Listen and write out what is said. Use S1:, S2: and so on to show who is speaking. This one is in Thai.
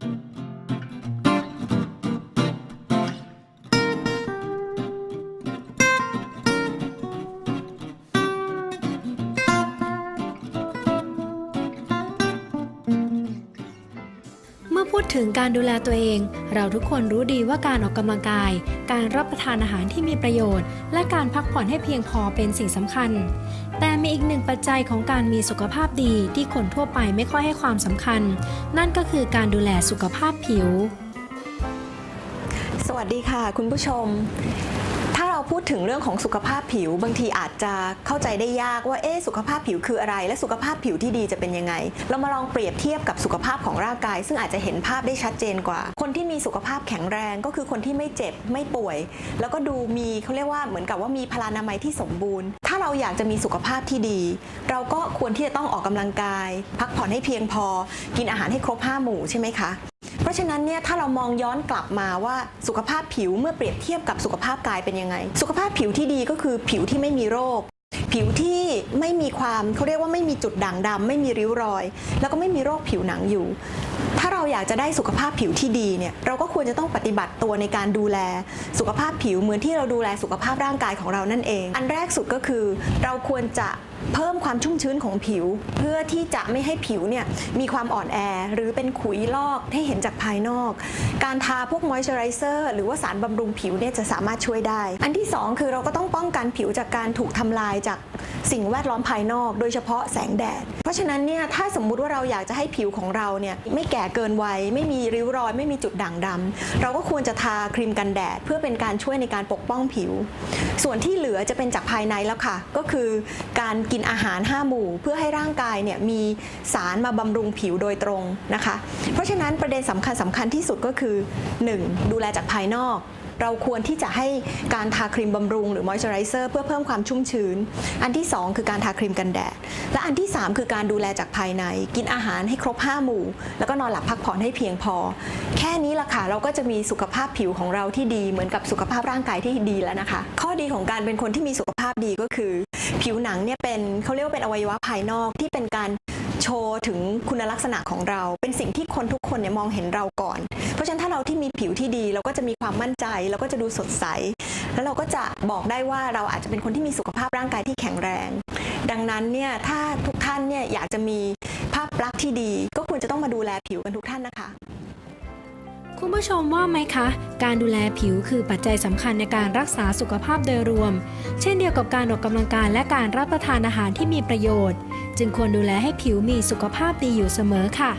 S1: เมื่อพูดถึงการดูแลตัวเอง เราทุกคนรู้ดีว่าการออกกำลังกาย การรับประทานอาหารที่มีประโยชน์ และการพักผ่อนให้เพียงพอเป็นสิ่งสำคัญ แต่มีอีกหนึ่งปัจจัยของการมีสุขภาพดีที่คนทั่วไปไม่ค่อยให้ความสำคัญ นั่นก็คือการดูแลสุขภาพผิว
S2: สวัสดีค่ะ คุณผู้ชม พูดถึงเรื่องของสุขภาพผิว บางทีอาจจะเข้าใจได้ยากว่าเอ๊สุขภาพผิวคืออะไร และสุขภาพผิวที่ดีจะเป็นยังไง เรามาลองเปรียบเทียบกับสุขภาพของร่างกาย ซึ่งอาจจะเห็นภาพได้ชัดเจนกว่า คนที่มีสุขภาพแข็งแรงก็คือคนที่ไม่เจ็บไม่ป่วย แล้วก็ดูมีเขาเรียกว่าเหมือนกับว่ามีพลานามัยที่สมบูรณ์ ถ้าเราอยากจะมีสุขภาพที่ดี เราก็ควรที่จะต้องออกกำลังกาย พักผ่อนให้เพียงพอ กินอาหารให้ครบห้าหมู่ใช่ไหมคะ ราะฉะนั้นเนี่ยถ้าเรามองย้อนกลับมาว่าสุขภาพผิวเมื่อเปรียบเทียบกับสุขภาพกายเป็นยังไง สุขภาพผิวที่ดีก็คือผิวที่ไม่มีโรค ผิวที่ไม่มีความเขาเรียกว่าไม่มีจุดด่างดำไม่มีริ้วรอย แล้วก็ไม่มีโรคผิวหนังอยู่ ถ้าเราอยากจะได้สุขภาพผิวที่ดีเนี่ยเราก็ควรจะต้องปฏิบัติตัวในการดูแลสุขภาพผิวเหมือนที่เราดูแลสุขภาพร่างกายของเรานั่นเอง อันแรกสุดก็คือเราควรจะเพิ่มความชุ่มชื้นของผิว เพื่อที่จะไม่ให้ผิวเนี่ยมีความอ่อนแอหรือเป็นขุยลอกให้เห็นจากภายนอก การทาพวกมอยเจอไรเซอร์หรือว่าสารบำรุงผิวเนี่ยจะสามารถช่วยได้ อันที่สองคือเราก็ต้องป้องกันผิวจากการถูกทำลายจาก สิ่งแวดล้อมภายนอกโดยเฉพาะแสงแดด เพราะฉะนั้นเนี่ยถ้าสมมุติว่าเราอยากจะให้ผิวของเราเนี่ยไม่แก่เกินวัย ไม่มีริ้วรอย ไม่มีจุดด่างดำเราก็ควรจะทาครีมกันแดด เพื่อเป็นการช่วยในการปกป้องผิว ส่วนที่เหลือจะเป็นจากภายในแล้วค่ะ ก็คือการกินอาหาร 5 หมู่ เพื่อให้ร่างกายเนี่ยมีสารมาบำรุงผิวโดยตรงนะคะ เพราะฉะนั้นประเด็นสำคัญสำคัญที่สุดก็คือ 1. ดูแลจากภายนอก เราควรที่จะให้การทาครีมบำรุงหรือมอยเจอไรเซอร์เพื่อเพิ่มความชุ่มชื้น อันที่ 2 คือการทาครีมกันแดด และอันที่ 3 คือการดูแลจากภายใน กินอาหารให้ครบ 5 หมู่ แล้วก็นอนหลับพักผ่อนให้เพียงพอ แค่นี้ละค่ะเราก็จะมีสุขภาพผิวของเราที่ดีเหมือนกับสุขภาพร่างกายที่ดีแล้วนะคะ ข้อดีของการเป็นคนที่มีสุขภาพดีก็คือ ผิวหนังเนี่ยเป็นเขาเรียกว่าเป็นอวัยวะภายนอกที่เป็นการโชว์ถึงคุณลักษณะของเรา เป็นสิ่งที่คนทุกคนเนี่ยมองเห็นเราก่อน เพราะฉะนั้นถ้าเราที่มีผิวที่ดี เราก็จะมีความมั่นใจเราก็จะดูสดใส แล้วเราก็จะบอกได้ว่าเราอาจจะเป็นคนที่มีสุขภาพร่างกายที่แข็งแรง ดังนั้นเนี่ยถ้าทุกท่านเนี่ยอยากจะมีภาพลักษณ์ที่ดี ก็ควรจะต้องมาดูแลผิวกันทุกท่านนะคะ
S1: คุณผู้ชมว่าไหมคะ การดูแลผิวคือปัจจัยสำคัญในการรักษาสุขภาพโดยรวม เช่นเดียวกับการออกกำลังกายและการรับประทานอาหารที่มีประโยชน์ จึงควรดูแลให้ผิวมีสุขภาพดีอยู่เสมอค่ะ